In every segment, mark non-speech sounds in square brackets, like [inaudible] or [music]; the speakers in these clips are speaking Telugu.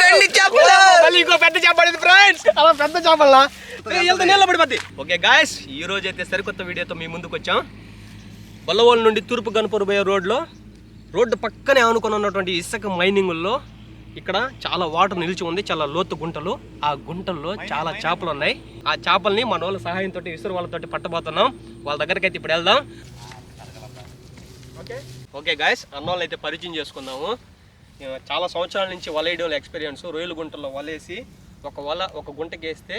రెండు చేపలు. ఇంకో పెద్ద ఫ్రెండ్స్ అలా పెద్ద చేపల వెళ్తే నీళ్ళ పడిపోద్ది ఓకే గాయస్ ఈ రోజు అయితే సరికొత్త వీడియోతో మీ ముందుకు వచ్చాం. బొల్లవోలు నుండి తూర్పు గణపూర్ పోయే రోడ్లో రోడ్డు పక్కనే ఆనుకొని ఉన్నటువంటి ఇసుక మైనింగుల్లో ఇక్కడ చాలా వాటర్ నిలిచి ఉంది చాలా లోతు గుంటలు. ఆ గుంటల్లో చాలా చేపలు ఉన్నాయి. ఆ చేపల్ని మన వాళ్ళ సహాయంతో ఇసురు వాళ్ళతో పట్టబోతున్నాం. వాళ్ళ దగ్గరికి అయితే ఇప్పుడు వెళ్దాం. ఓకే? ఓకే గాయస్ అన్న వాళ్ళు అయితే పరిచయం చేసుకుందాము. చాలా సంవత్సరాల నుంచి వలేయడం ఎక్స్పీరియన్స్ రొయ్యల గుంటల్లో వలేసి ఒక వల ఒక గుంటకి వేస్తే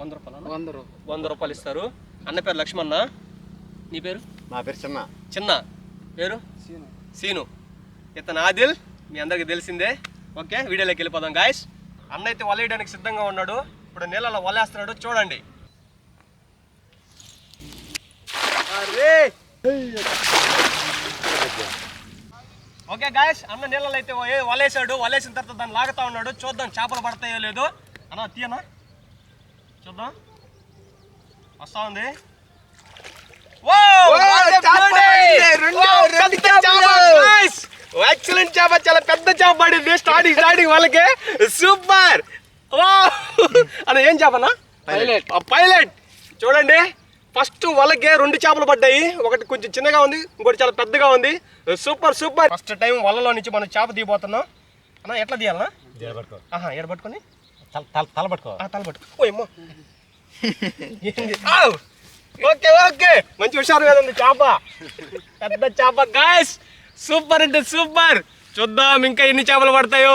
వంద రూపాయలు వంద రూపాయలు. వంద రూపాయలు ఇస్తారు. అన్న పేరు లక్ష్మణ నీ పేరు? నా పేరు చిన్న. చిన్న. పేరు? సీను. ఇతను ఆదిల్. మీ అందరికి తెలిసిందే. ఓకే వీడియోలోకి వెళ్ళిపోదాం గాయస్ అన్న అయితే వలేయడానికి సిద్ధంగా ఉన్నాడు. ఇప్పుడు నీళ్ళలో వలేస్తున్నాడు. చూడండి. అరే! ఓకే గాయస్ అన్న నీళ్ళలో అయితే వలేసాడు వలేసిన తర్వాత దాన్ని లాగుతా ఉన్నాడు. చూద్దాం చేపలు పడతాయో లేదో. అన్న తీయనా? చూద్దాం. వస్తా ఉంది. ఎక్సలెంట్ చేప చాలా పెద్ద చేప పడింది. స్టార్టింగ్ స్టార్టింగ్ వాళ్ళకి. సూపర్ అన్న ఏం చేపనా పైలట్. పైలట్ చూడండి. ఫస్ట్ వాళ్ళకి రెండు చేపలు పడ్డాయి. ఒకటి కొంచెం చిన్నగా ఉంది ఇంకోటి చాలా పెద్దగా ఉంది. Super super. ఫస్ట్ టైం వలలో నుంచి మనం చేప తీయబోతున్నాం అన్న ఎట్లా తీయాలనా పట్టుకో. ఆహా ఎడ పట్టుకొని. తల పట్టుకో. ఆ తల పట్టు ఓ ఏమో [laughs] ఏంది? ఆవ్! Okay okay. మంచి హుషారు కదా ఉంది చేప. పెద్ద చేప గాయస్ సూపర్ అంటే సూపర్. చూద్దాం ఇంకా ఎన్ని చేపలు పడతాయో.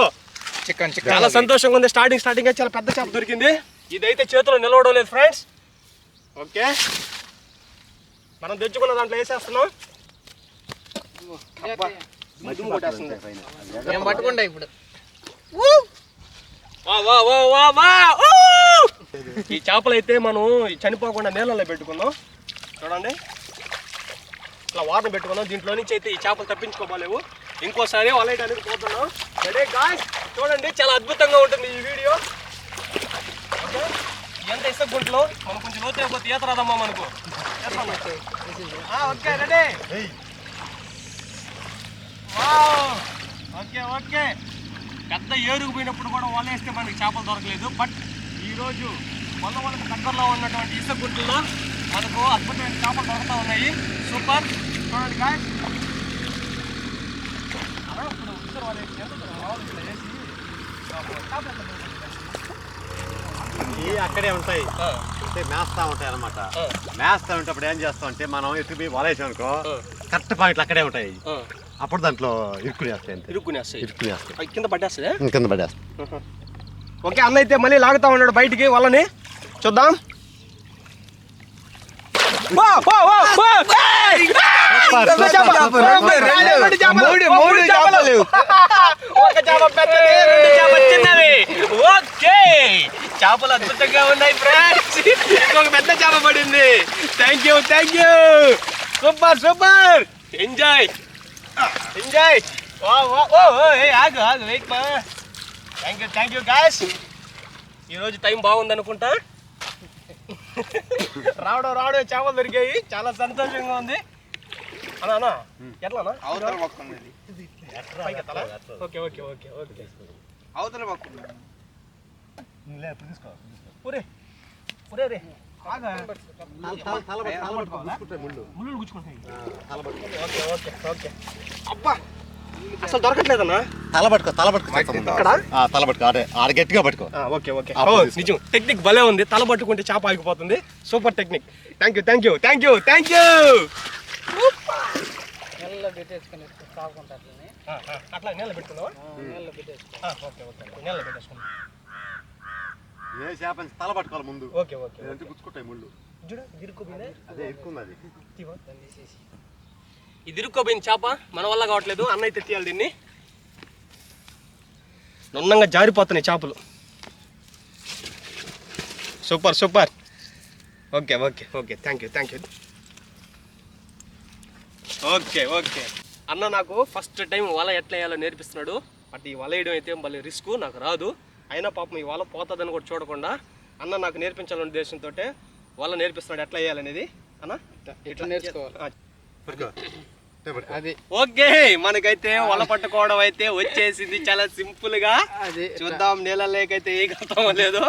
చికెన్ చాలా సంతోషంగా ఉంది. స్టార్టింగ్ స్టార్టింగ్ చాలా పెద్ద చేప దొరికింది. ఇదైతే చేతిలో నిలవడం లేదు ఫ్రెండ్స్ ఓకే. మనం తెచ్చుకున్న దాంట్లో వేసేస్తున్నాం. మేము పట్టుకుంటా ఇప్పుడు. వా వా వా వా వా ఊ! ఈ చేపలు అయితే మనం చనిపోకుండా నీళ్ళలో పెట్టుకుందాం. చూడండి. ఇట్లా వాటర్ పెట్టుకుందాం. దీంట్లో నుంచి అయితే ఈ చేపలు తప్పించుకోలేవు ఇంకోసారి వలయడానికి పోతున్నాం రెడీ గాయస్ చూడండి. చాలా అద్భుతంగా ఉంటుంది ఈ వీడియో. ఎంత ఇసుక గుంటలో మనం కొంచెం లోతు అయిపోతే ఈత రాదమ్మా మనకు. Okay ready! Okay okay. పెద్ద ఏరుగు పోయినప్పుడు కూడా వల వేస్తే మనకి చేపలు దొరకలేదు. బట్ ఈరోజు వల్ల వాళ్ళకి దగ్గరలో ఉన్నటువంటి ఇసుక గుంటల్లో మనకు అద్భుతమైన చేపలు దొరుకుతూ ఉన్నాయి. సూపర్. చూడండి గాయ్ ఇప్పుడు ఇసుక వల వేసి ఎంత దూరం? మామూలుగా ఇట్లా వేసి, ఆ, చేపలు ఎట్లా దొరుకుతాయి? ఇవి అక్కడే ఉంటాయి. అంటే మేస్తా ఉంటాయి అనమాట. మేస్తా ఉంటప్పుడు ఏం చేస్తాం అంటే మనం ఎటు పోయి వలేసాం అనుకో. కరెక్ట్ పాయింట్లు అక్కడే ఉంటాయి. అప్పుడు దాంట్లో ఇరుక్కునేస్తాయి అంతే. ఇరుక్కునేస్తాయి ఇరుక్కునేస్తాయి కింద పట్టేస్తుంది కింద పడేస్తాం ఓకే అన్న అయితే మళ్ళీ లాగుతా ఉన్నాడు బయటికి వాళ్ళని. చూద్దాం. ఓకే. చేపలు అద్భుతంగా ఉన్నాయి ఫ్రెండ్స్. ఇంకొక పెద్ద చేప పడింది. Thank you thank you super super enjoy enjoy ఓ ఓ, ఏ ఆగు ఆగు వెయిట్ మా. Thank you thank you guys ఈరోజు టైం బాగుంది అనుకుంటా రావడం రావడం చేపలు దొరికాయి. చాలా సంతోషంగా ఉంది. అన్నా అన్నా ఎట్లా అవతల? Okay okay okay okay. అవతల పక్క ఉంది ఒరే ఒరే రే ఆగా ముళ్ళు ముళ్ళు గుచ్చుకుంటాయి తల పట్టుకో ఓకే ఓకే ఓకే అబ్బా అసలు దొరకట్లేదన్నా? తల పట్టుకో తల పట్టుకో ఇక్కడ ఆ, తల పట్టుకో ఆడే ఆడ గట్టిగా పట్టుకో. ఆ, ఓకే ఓకే. నిజం. టెక్నిక్ భలే ఉంది. తల పట్టుకుంటే చేప ఆగిపోతుంది. Super technique. Thank you thank you thank you thank you అట్లా నీళ్ళ పెట్టుకున్నావా నెలలో పెట్టేసుకుని ఆ, ఓకే ఓకే నీళ్ళ పెట్టేసుకున్నాం ఏ చేప తల పట్టుకోవాలి ముందు. ఓకే ఓకే లేదంటే గుచ్చుకుంటాయి ముళ్ళు. అదే ఇరుక్కుంది అది. ఇది ఇరుక్కోపోయింది చేప మన వల్ల కావట్లేదు. అన్న అయితే తీయాలి దీన్ని. నున్నంగా జారిపోతున్నాయి చేపలు. Super super. Okay okay okay. Thank you thank you okay okay. అన్న నాకు ఫస్ట్ టైం వల ఎట్లా వేయాలో నేర్పిస్తున్నాడు. బట్ ఈ వల వేయడం అయితే మళ్ళీ రిస్క్ నాకు రాదు. అయినా పాపం ఈ వల పోతుందని కూడా చూడకుండా అన్న నాకు నేర్పించాలనే ఉద్దేశంతో వల నేర్పిస్తున్నాడు ఎట్లా వేయాలనేది. అన్న? ఇట్లా నేర్చుకోవాలి. అది. ఓకే మనకైతే వల పట్టుకోవడం అయితే వచ్చేసింది చాలా సింపుల్గా చూద్దాం నీళ్ళలోకైతే ఏ గతం లేదు.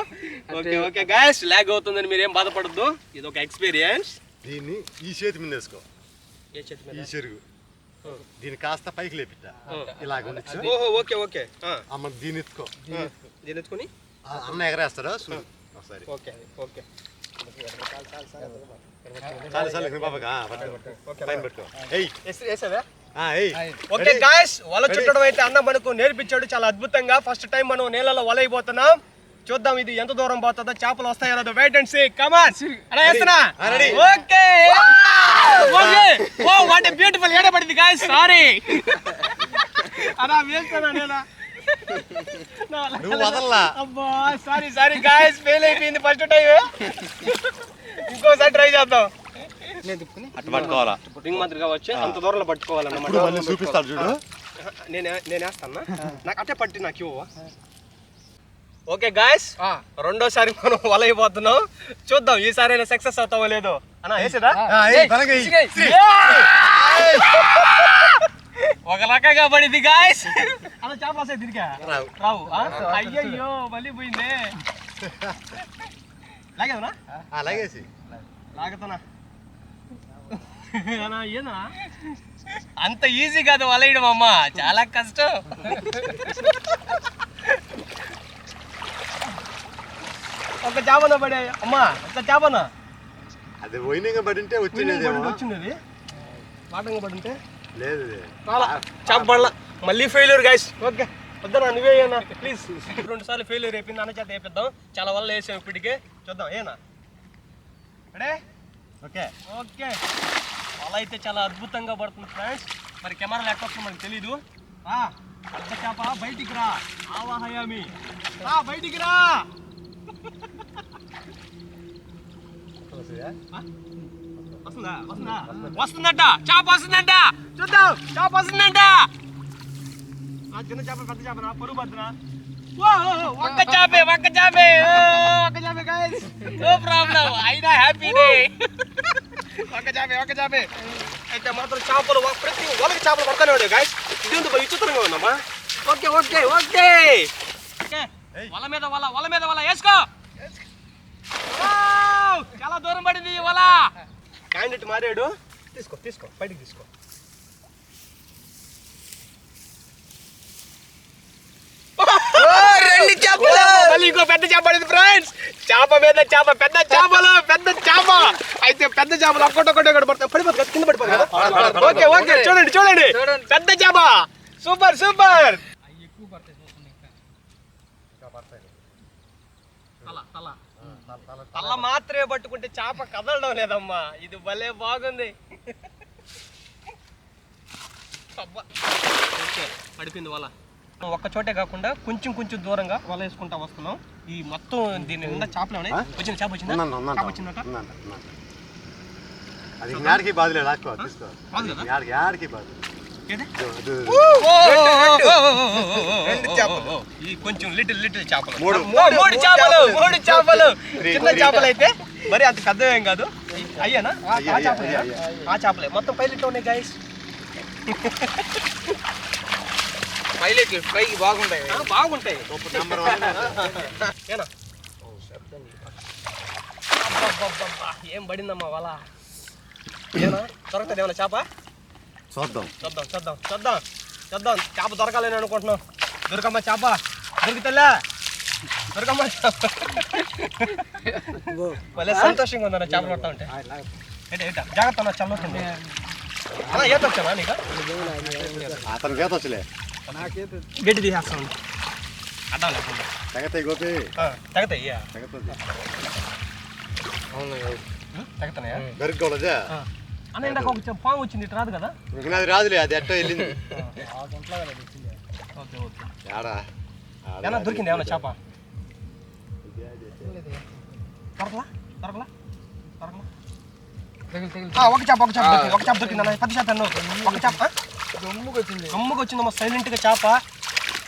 ఓకే ఓకే గాయస్ లాగ్ అవుతుందని మీరు ఏం బాధపడద్దు. ఇది ఒక ఎక్స్పీరియన్స్ దీన్ని ఈ చేతి మీద వేసుకో. ఏ చేతి మీద? ఈ చెరుగు. దీన్ని కాస్త పైకి లేపిట్ట ఇలాగ ఓకే ఓకే. అమ్మ దీన్ని ఎత్తుకో. ఎత్తుకొని ఆ అన్న ఎగరేస్తాడా. చూడు ఒకసారి ఓకే ఓకే. చాలు చాలు బాబాగా పట్టుకో. వేసావా? ఓకే గాయస్ వల చుట్టడం అయితే అన్న మనకు నేర్పించాడు చాలా అద్భుతంగా. ఫస్ట్ టైం మనం నీళ్ళలో వల అయిపోతున్నాం. చూద్దాం ఇది ఎంత దూరం పోతుందో. చేపలు వస్తాయో వెయిట్ అండ్ సీ కమాన్ అలా వేస్తున్నా. ఆ, ready. Okay. Okay oh what a beautiful ఏడబడింది guys sorry [laughs] అలా వేస్తున్నా నేనా నా వల్ల నువ్వు వదల్లా? అబ్బా సారీ సారీ గాయస్ ఫెయిల్ అయిపోయింది. ఫస్ట్ టైం ఇంకోసారి ట్రై చేద్దాం. అట్టు పట్టుకోవాలా? రింగ్ మాదిరిగా వచ్చి అంత దూరంలో పట్టుకోవాలన్నమాట. మళ్ళీ చూపిస్తాడు చూడు. నేను నేను వేస్తానా? నాకు అట్టే పట్టి నాకు ఇవ్వవా? ఓకే గాయస్ రెండోసారి మనం వల అయిపోతున్నాం. చూద్దాం ఈసారి అయినా సక్సెస్ అవుతావో లేదో. అన్న వేసేదా? ఒక రకంగా పడింది గాయస్ అలా చేప వస్తాయి దీనికి? రావు. రావు ఆ? అయ్యయ్యో మళ్ళీ పోయిందే. లాగేదనా? ఆ, లాగేసి. లాగుతున్నా ఏందన్నా అంత ఈజీ కాదు వలయడం అమ్మా. చాలా కష్టం. ఒక చేపన పడే అమ్మా ఒక చేపన. అది పోయినంగా పడి ఉంటే వచ్చిండేదేమో. వచ్చింది అది వాటంగా పడి ఉంటే లేదు ఇది. చాలా చేప పడలా. మళ్ళీ ఫెయిల్యూర్ గైస్ ఓకే. వద్దనా నువ్వే అన్నా ప్లీజ్ రెండు సార్లు ఫెయిల్యూర్ అయిపోయింది అన్న చేత వేపిద్దాం. చాలా వల్ల వేసాం ఇప్పటికే. చూద్దాం ఏనా? అడే ఓకే. ఓకే. అలా అయితే చాలా అద్భుతంగా పడుతుంది ఫ్రెండ్స్ మరి కెమెరా వస్తుందో మనకు తెలీదు. రా పెద్ద చేప బయటికి రా. ఆవా హయామి రా. బయటికి రా వస్తుందంట. చేప వస్తుందంట. చూద్దాం. చేప వస్తుందంట. చిన్న చేప పెద్ద చేప పరుగు పడుతున్నా. ఒక్క చేపే ఒక్క చేపే. ఒక్క చేపే guys. నో ప్రాబ్లం అయినా హ్యాపీ డే ఒక్క చేపే ఒక్క చేపే. అయితే మాత్రం చేపలు ప్రతి వాళ్ళకి చేపలు పడతానే ఉండే గాయస్ ఇది ఉంది విచిత్రంగా ఉందమ్మా ఓకే ఓకే ఓకే. వల మీద వల వల మీద వల వేసుకో! చాలా దూరం పడింది వల. క్యాండిడేట్ మారాడు. తీసుకో తీసుకో బయటికి తీసుకో. ఇంకో పెద్ద చేప పడింది ఫ్రెండ్స్ చేప మీద చేప పెద్ద చేపలు పెద్ద చేప. అయితే పెద్ద చేపలు ఒక్కటి ఒక్కటి ఒకటి పడతాయి. పడిపోతుంది కదా, పడిపోతుంది కదా. Okay okay. చూడండి చూడండి. చూడండి. పెద్ద చేప. సూపర్ సూపర్ అవి ఎక్కువ పడతాయి చూస్తుంది ఇంకా తల తల తల మాత్రమే పట్టుకుంటే చేప కదలడం లేదమ్మా. ఇది భలే బాగుంది. ఓకే, పడిపోయింది వల ఒక్క చోటే కాకుండా కొంచెం కొంచెం దూరంగా వల వేసుకుంటా వస్తున్నాం. ఈ మొత్తం దీని నిండా చేపలు ఉన్నాయి వచ్చిన చేప వచ్చిందా. చేప వచ్చిందట. అది యాడికి బాధలే లాక్కో తీసుకో. బాధ ఈ కొంచెం లిటిల్ లిటిల్ చేపలు. మూడు. మూడు చేపలు మూడు చేపలు. చిన్న. చేపలు అయితే మరి అంత పెద్ద ఏం కాదు. అయ్యానా? ఆ- అయ్య, ఆ అయ్య, చేపలే. ఆ? చేపలే. మొత్తం పైలట్ ఉన్నాయి గైస్ పైలట్ పైకి బాగుంటాయి. బాగుంటాయి. నెంబర్ వన్ ఏనా? ఏం పడిందమ్మా వాళ్ళ? ఏనా? దొరుకుతుంది ఏమన్నా చేప? చూద్దాం. చూద్దాం చూద్దాం చూద్దాం చూద్దాం. చేప దొరకాలని అనుకుంటున్నాం. దొరకమ్మ చేప. దొరికితేలే దొరకమ్మ భలే సంతోషంగా ఉందన్న చేపలు పడతా ఉంటే. ఏంటి ఏంట? జాగ్రత్త అన్న చల్లవుతుంది అన్న ఈత వచ్చానా నీకు? అతనికి ఈత వచ్చలే. గడ్డి తీసేస్తాను అడ్డం లేకుండా. తెగతాయి గోపి. ఇయ్య. తెగతుంది తగ్గుతున్నాయా దొరికోలేదే ఆ. అన్న ఇందాక ఒక చె- పాము వచ్చింది ఇటు రాదు కదా? ఇంక నాది రాదులే అది ఎట్టో వెళ్ళింది. ఓకే ఓకే ఆడా ఏమన్నా దొరికింది ఏమన్నా చేప? దొరకలా? దొరకలా? దొరకలా? ఆ, ఒక చేప ఒక చేప దొరికింది ఒక చేప దొరికింది అన్న. పెద్ద చేప అన్న. ఒక చేప గమ్ముకు గమ్ముగా వచ్చిందమ్మా సైలెంట్గా చేప.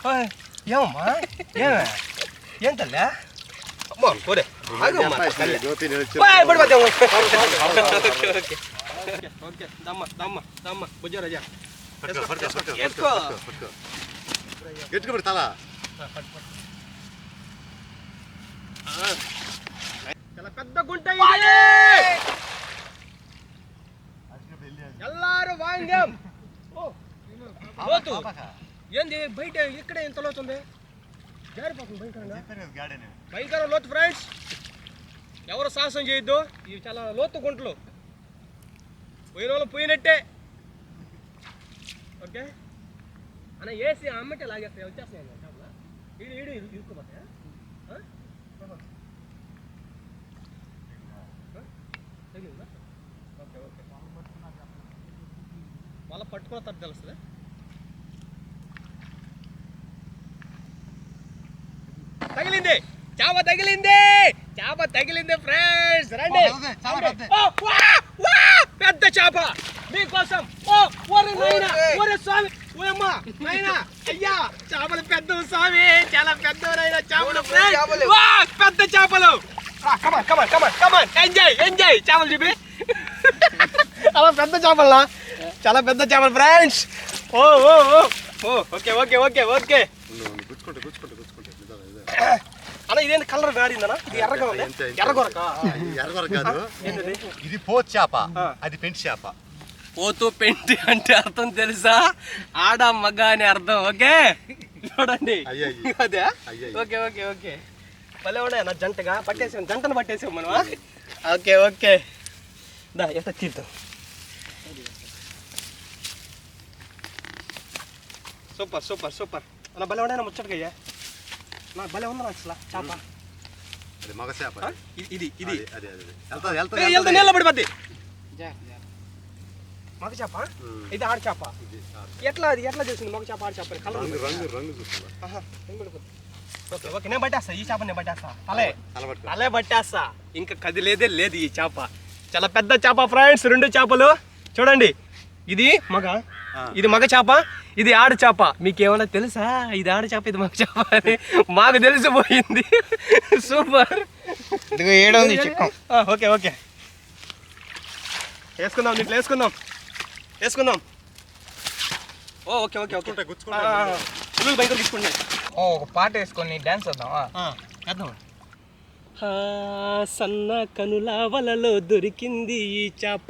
ఓయ్, ఏమమ్మా? ఏమే? ఏం తల్లే? అమ్మా పోరే ఆగమ్మా, తల్లే. జ్యోతి నిలిచి ఓయ్, పడిపోతే. Okay, okay. ఓకే ఓకే దమ్మ దమ్మ దమ్మ బుజ్జ రజా పట్టుకో పట్టుకో పట్టుకో ఎత్తుకో. పట్టుకో పట్టుకో ఎట్టుకోబడి తల చాలా పెద్ద గుంట ఎల్లారు వాంగ్యం లోతు ఏంది బయట ఇక్కడ ఎంత లోతు ఉంది జారిపోతుంది భయంకరంగా భయంకర లోతు ఫ్రెండ్స్ ఎవరు సాహసం చేయొద్దు ఇవి చాలా లోతు గుంటలు పోయిన వాళ్ళు పోయినట్టే. ఓకే? అన్న ఏసీ అమ్మటే లాగేస్తాయి వచ్చేస్తాయి అన్న చేపలు. ఈడు ఈడు ఇరు- ఇరుక్కుపోతాయా ఓకే ఓకే. వాళ్ళ పట్టుకున్న తట్టు తెలుస్తుంది? తగిలింది. చాప తగిలింది. చాప తగిలింది ఫ్రెండ్స్ రండి. పెద్ద. చాప. మీకోసం ఓ ఒరే నాయనా ఒరే స్వామి ఓయమ్మ నాయనా అయ్యా చేపలు పెద్ద స్వామి చాలా పెద్దవరైన చేపలు. friends. చేపలు. వా, పెద్ద చేపలు. Come on come on come on come on enjoy enjoy చేపలు చూపి. అలా పెద్ద చేపలా చాలా పెద్ద చేపలు ఫ్రెండ్స్ ఓ ఓ ఓ. Okay okay okay okay. గుచ్చుకుంటే గుచ్చుకుంటే గుచ్చుకుంటే. అన్న ఇదేంటి కలర్ మారిందనా ఇది ఎర్రగా ఉంది? ఎర్రగొరక? ఎర్రగొర కాదు. ఇది పోత్ చేప. అది పెంచి చేప. పోతూ పెంటి అంటే అర్థం తెలుసా? ఆడ మగ అని అర్థం ఓకే? చూడండి. అదే. Okay okay okay. భలే ఉన్నాయి నా జంటగా. పట్టేసాం జంటను పట్టేసాం మనం ఓకే ఓకే. దా ఎంత తీద్దాం సూపర్ సూపర్ సూపర్. నా భలే ఉన్నాయి ముచ్చటగా నా భలే ఉందా అసలు. చేప. అది మగ చేప? ఇది ఇది ఇది. అది అది అది. వెళ్తా వెళ్తా వెళ్తా నీళ్ళ పడిపోద్ది. జా, జా. మగ చేప. ఇది ఆడ చేప. ఎట్లా అది ఎట్లా చేసింది మగ చేప ఆడ చేప? కలర్ రంగు రంగు రంగు చూస్తున్నా. ఓకే ఓకే నేను పట్టేస్తా ఈ చేప నేను పట్టేస్తా. తలే. తలే పట్టేస్తా. ఇంకా కదిలేదే లేదు ఈ చేప. చాలా పెద్ద చేప ఫ్రెండ్స్ రెండు చేపలు. చూడండి. ఇది మగ. ఇది మగ చేప ఇది ఆడ చేప. మీకేమైనా తెలుసా? ఇది ఆడ చేప ఇది మగ చేప అని మాకు తెలిసిపోయింది. [laughs] సూపర్. ఇదిగో ఏడు ఉంది చిక్కం. ఆ, ఓకే ఓకే. వేసుకుందాం దీంట్లో వేసుకుందాం. వేసుకుందాం. ఓ ఓకే ఓకే ఓకే. గుచ్చుకుంటా, భయంకర తీసుకుంటాయి ఓ ఒక పాట వేసుకొని డాన్స్ వద్దామా వేద్దాం సన్న కనుల వలలో దొరికింది ఈ చేప.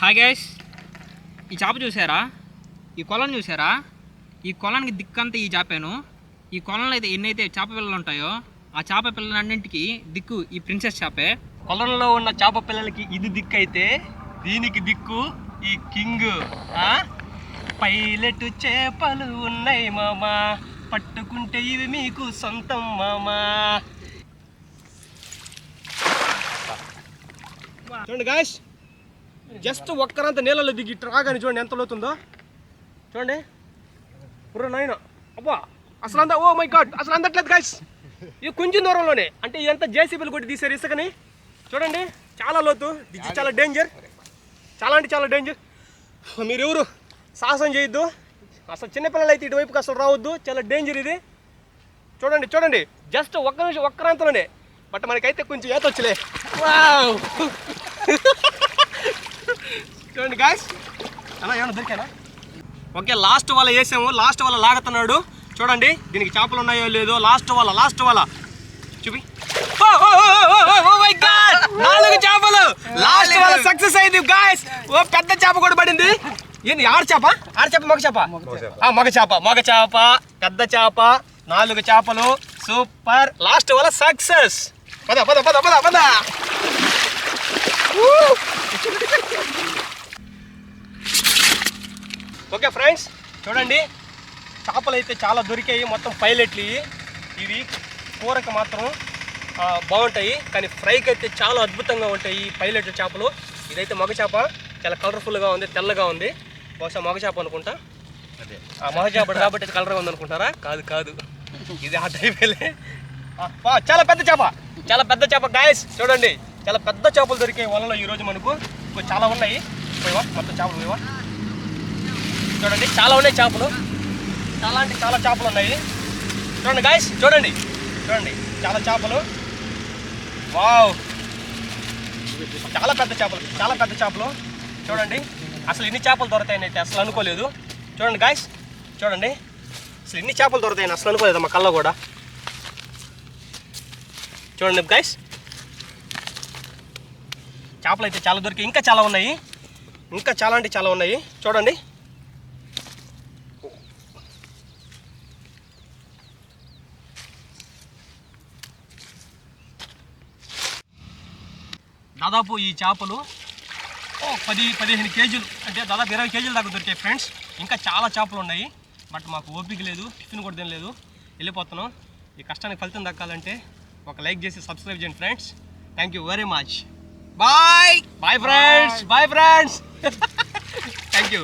హాయ్ గైస్ ఈ చేప చూసారా? ఈ కొలను చూసారా? ఈ కొలానికి దిక్కంతా ఈ చేపాను. ఈ కొలంలో అయితే ఎన్నైతే చేప పిల్లలు ఉంటాయో ఆ చేప పిల్లలన్నింటికి దిక్కు ఈ ప్రిన్సెస్ చేపే. కొలంలో ఉన్న చేప పిల్లలకి ఇది దిక్కు అయితే దీనికి దిక్కు ఈ కింగ్. పైలట్ చేపలు ఉన్నాయి మామా. పట్టుకుంటే ఇవి మీకు సొంతం మామా. చూడండి గాయస్ జస్ట్ ఒక్కరంత నీళ్ళలో దిగి రాగానే చూడండి ఎంత లోతుందో. చూడండి. పుర్ర నాయన. అబ్బా అసలు అంత ఓ మై గాడ్ అసలు అందట్లేదు గాయస్ ఇది కొంచెం దూరంలోనే అంటే ఇదంతా జేసీబీలు కొట్టి తీసారు ఇసుకని. చూడండి చాలా లోతు. దిగి చాలా డేంజర్ చాలా అంటే చాలా డేంజర్ మీరు ఎవరు? సాహసం చేయొద్దు. అసలు చిన్నపిల్లలు అయితే ఇటువైపుకి అసలు రావద్దు. చాలా డేంజర్ ఇది. చూడండి చూడండి. జస్ట్ ఒక్క నిమిషం ఒక్కరంతలోనే బట్ మనకైతే కొంచెం ఈత వచ్చలే వావ్ చూడండి గాయస్ అలా ఏమైనా దొరికానా ఓకే లాస్ట్ వాళ్ళ వేసాము. లాస్ట్ వాళ్ళ లాగుతున్నాడు. చూడండి దీనికి చేపలు ఉన్నాయో లేదో. లాస్ట్ వాళ్ళ లాస్ట్ వాళ్ళ చూపి. Oh, oh, oh, నాలుగు చేపలు. లాస్ట్ వాళ్ళ సక్సెస్ అయింది గాయస్ ఓ పెద్ద చేప కూడా పడింది. ఏంది ఆడ చేప? ఆడ చేప మగ చేప? ఆ, మగ చేప. మగ చేప పెద్ద చేప నాలుగు చేపలు. సూపర్. లాస్ట్ వాళ్ళ సక్సెస్. పద పద పద పద పద. ఓకే ఫ్రెండ్స్ చూడండి. చేపలు అయితే చాలా దొరికాయి మొత్తం పైలెట్లు ఇవి. కూరకు మాత్రం బాగుంటాయి. కానీ ఫ్రైకి అయితే చాలా అద్భుతంగా ఉంటాయి ఈ పైలెట్ చేపలు. ఇదైతే మగ చేప. చాలా కలర్ఫుల్గా ఉంది తెల్లగా ఉంది. బహుశా మగ చేప అనుకుంటా? అదే. ఆ మగ చేప కాబట్టి కలర్గా ఉంది అనుకుంటారా కాదు కాదు. ఇది ఆ టైపేలే వా, చాలా పెద్ద చేప. చాలా పెద్ద చేప. గాయస్ చూడండి. చాలా పెద్ద చేపలు దొరికాయి వలలో ఈరోజు మనకు చాలా ఉన్నాయి. పోయివా మొత్తం చేపలు పోయివా చూడండి చాలా ఉన్నాయి చేపలు. చాలా అంటే చాలా చేపలు ఉన్నాయి. చూడండి గాయస్ చూడండి. చూడండి చాలా చేపలు. వావ్ చాలా పెద్ద చేపలు చాలా పెద్ద చేపలు. చూడండి. అసలు ఎన్ని చేపలు దొరుకుతాయని అయితే అసలు అనుకోలేదు. చూడండి గాయస్ చూడండి. అసలు ఎన్ని చేపలు దొరుకుతాయని అసలు అనుకోలేదు మా కళ్ళ కూడా. చూడండి గాయస్ చేపలు అయితే చాలా దొరికి ఇంకా చాలా ఉన్నాయి. ఇంకా చాలా అంటే చాలా ఉన్నాయి. చూడండి. దాదాపు ఈ చేపలు పది పదిహేను కేజీలు. అంటే దాదాపు ఇరవై కేజీల దాకా దొరికాయి ఫ్రెండ్స్. ఇంకా చాలా చేపలు ఉన్నాయి. బట్ మాకు ఓపిక లేదు టిఫిన్ కూడా తినలేదు. వెళ్ళిపోతున్నాం. ఈ కష్టానికి ఫలితం దక్కాలంటే ఒక లైక్ చేసి సబ్స్క్రైబ్ చేయండి friends. Thank you very much bye bye friends bye friends thank you